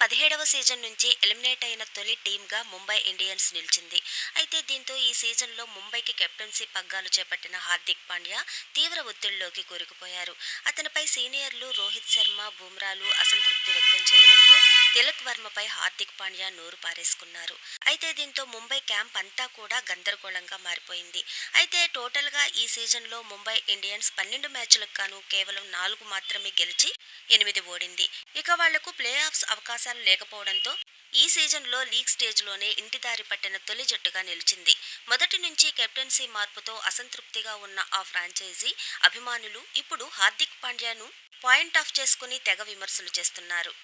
పదిహేడవ సీజన్ నుంచి ఎలిమినేట్ అయిన తొలి టీమ్గా ముంబై ఇండియన్స్ నిలిచింది. అయితే దీంతో ఈ సీజన్లో ముంబైకి కెప్టెన్సీ పగ్గాలు చేపట్టిన హార్దిక్ పాండ్యా తీవ్ర ఒత్తిడిలోకి కూరుకుపోయారు. అతనిపై సీనియర్లు రోహిత్ శర్మ బుమ్రాలు అసంతృప్తి వ్యక్తం చేయడం తిలక్ వర్మపై హార్దిక్ పాండ్యా నోరు పారేసుకున్నారు. అయితే దీంతో ముంబై క్యాంప్ అంతా కూడా గందరగోళంగా మారిపోయింది. అయితే టోటల్గా ఈ సీజన్లో ముంబై ఇండియన్స్ పన్నెండు మ్యాచ్లకు గాను కేవలం నాలుగు మాత్రమే గెలిచి ఎనిమిది ఓడింది. ఇక వాళ్ళకు ప్లే ఆఫ్స్ అవకాశాలు లేకపోవడంతో ఈ సీజన్లో లీగ్ స్టేజ్లోనే ఇంటిదారి పట్టిన తొలి జట్టుగా నిలిచింది. మొదటి నుంచి కెప్టెన్సీ మార్పుతో అసంతృప్తిగా ఉన్న ఆ ఫ్రాంచైజీ అభిమానులు ఇప్పుడు హార్దిక్ పాండ్యాను పాయింట్ ఆఫ్ చేసుకుని తెగ విమర్శలు చేస్తున్నారు.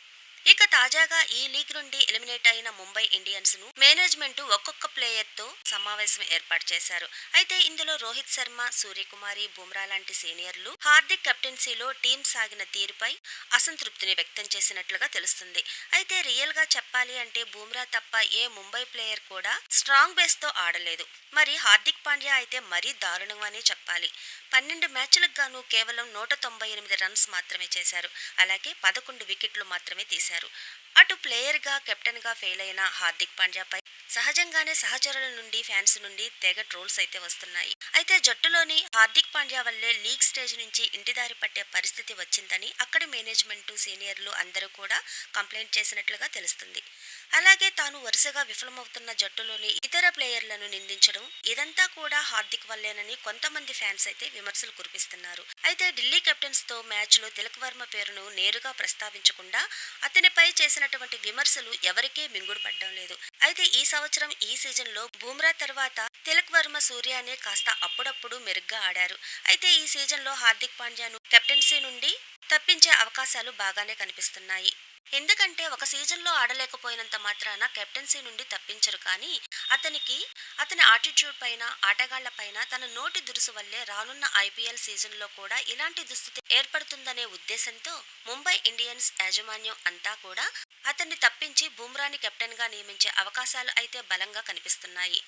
ఇక తాజాగా ఈ లీగ్ నుండి ఎలిమినేట్ అయిన ముంబై ఇండియన్స్ను మేనేజ్మెంట్ ఒక్కొక్క ప్లేయర్తో సమావేశం ఏర్పాటు చేశారు. అయితే ఇందులో రోహిత్ శర్మ సూర్యకుమారి బుమ్రా లాంటి సీనియర్లు హార్దిక్ కెప్టెన్సీలో టీం సాగిన తీరుపై అసంతృప్తిని వ్యక్తం చేసినట్లుగా తెలుస్తుంది. అయితే రియల్గా చెప్పాలి అంటే బుమ్రా తప్ప ఏ ముంబై ప్లేయర్ కూడా స్ట్రాంగ్ బేస్తో ఆడలేదు. మరి హార్దిక్ పాండ్యా అయితే మరీ దారుణమని చెప్పాలి. పన్నెండు మ్యాచ్లకు గాను కేవలం నూట తొంభై ఎనిమిది రన్స్ మాత్రమే చేశారు. అలాగే పదకొండు వికెట్లు మాత్రమే తీశారు. అటు ప్లేయర్గా కెప్టెన్గా ఫెయిల్ అయిన హార్దిక్ పాండ్యాపై సహజంగానే సహచరుల నుండి ఫ్యాన్స్ నుండి తెగ ట్రోల్స్ అయితే వస్తున్నాయి. అయితే జట్టులోని హార్దిక్ పాండ్యా వల్లే లీగ్ స్టేజ్ నుంచి ఇంటిదారి పట్టే పరిస్థితి వచ్చిందని అక్కడి మేనేజ్మెంట్ సీనియర్లు అందరూ కూడా కంప్లైంట్ చేసినట్లుగా తెలుస్తుంది. అలాగే తాను వరుసగా విఫలమవుతున్న జట్టులోని ఇతర ప్లేయర్లను నిందించడం ఇదంతా కూడా హార్దిక్ వల్లేనని కొంతమంది ఫ్యాన్స్ అయితే విమర్శలు కురిపిస్తున్నారు. అయితే ఢిల్లీ కెప్టెన్స్తో మ్యాచ్లో తిలక్ వర్మ పేరును నేరుగా ప్రస్తావించకుండా అతనిపై చేసినటువంటి విమర్శలు ఎవరికీ మింగుడు పడ్డం లేదు. అయితే ఈ సంవత్సరం ఈ సీజన్లో బూమ్రా తర్వాత తిలక్ వర్మ సూర్యానే కాస్త అప్పుడప్పుడు మెరుగ్గా ఆడారు. అయితే ఈ సీజన్లో హార్దిక్ పాండ్యాను కెప్టెన్సీ నుండి తప్పించే అవకాశాలు బాగానే కనిపిస్తున్నాయి. ఎందుకంటే ఒక సీజన్లో ఆడలేకపోయినంత మాత్రాన కెప్టెన్సీ నుండి తప్పించరు కానీ అతనికి అతని ఆటిట్యూడ్ పైన ఆటగాళ్ళ పైన తన నోటి దురుసు వల్లే రానున్న ఐపీఎల్ సీజన్లో కూడా ఇలాంటి దుస్థితి ఏర్పడుతుందనే ఉద్దేశంతో ముంబై ఇండియన్స్ యాజమాన్యం అంతా కూడా అతన్ని తప్పించి బుమ్రాని కెప్టెన్గా నియమించే అవకాశాలు అయితే బలంగా కనిపిస్తున్నాయి.